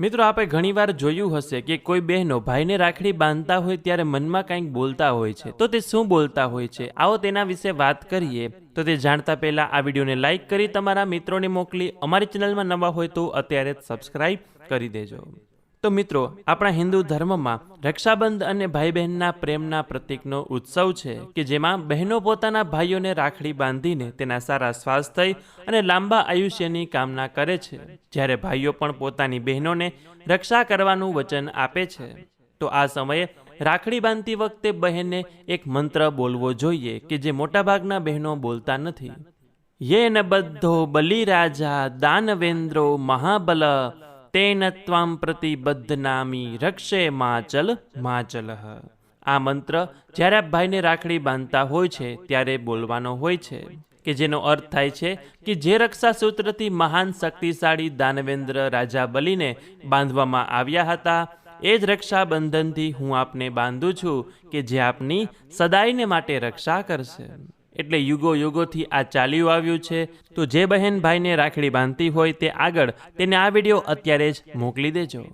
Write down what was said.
મિત્રો, આપણે ઘણીવાર જોયું હશે કે કોઈ બહેનો ભાઈને રાખડી બાંધતા હોય ત્યારે મનમાં કંઈક બોલતા હોય છે. તો તે શું બોલતા હોય છે? આવો તેના વિશે વાત કરીએ. તો તે જાણતા પહેલા આ વિડીયોને લાઈક કરી તમારા મિત્રોને મોકલી. અમારી ચેનલમાં નવા હોય તો અત્યારે જ સબસ્ક્રાઈબ કરી દેજો. તો મિત્રો, આપણા હિન્દુ ધર્મમાં રક્ષાબંધ અને ભાઈ બહેનના પ્રેમના પ્રતીકનો ઉત્સવ છે કે જેમાં બહેનો પોતાના ભાઈઓને રાખડી બાંધીને તેના સારા સ્વાસ્થ્ય અને લાંબા આયુષ્યની કામના કરે છે. જ્યારે ભાઈઓ પણ પોતાની બહેનોને રક્ષા કરવાનું વચન આપે છે, તો આ સમયે રાખડી બાંધતી વખતે બહેને એક મંત્ર બોલવો જોઈએ કે જે મોટાભાગના બહેનો બોલતા નથી. યેન બલિ બલિરાજા દાનવેન્દ્રો મહાબલ તેન ત્વામ પ્રતિબદ્ધનામી રક્ષે માચલ માચલ આ મંત્ર જ્યારે ભાઈને રાખડી બાંધતા હોય છે ત્યારે બોલવાનો હોય છે કે જેનો અર્થ થાય છે કે જે રક્ષા સૂત્રથી મહાન શક્તિશાળી દાનવેન્દ્ર રાજા બલીને બાંધવામાં આવ્યા હતા એ જ રક્ષાબંધનથી હું આપને બાંધું છું કે જે આપની સદાયને માટે રક્ષા કરશે। એટલે યુગો યુગોથી આ ચાલ્યું આવ્યું છે. તો જે બહેન ભાઈને રાખડી બાંધતી હોય તે આગળ તેને આ વીડિયો અત્યારે જ મોકલી દેજો.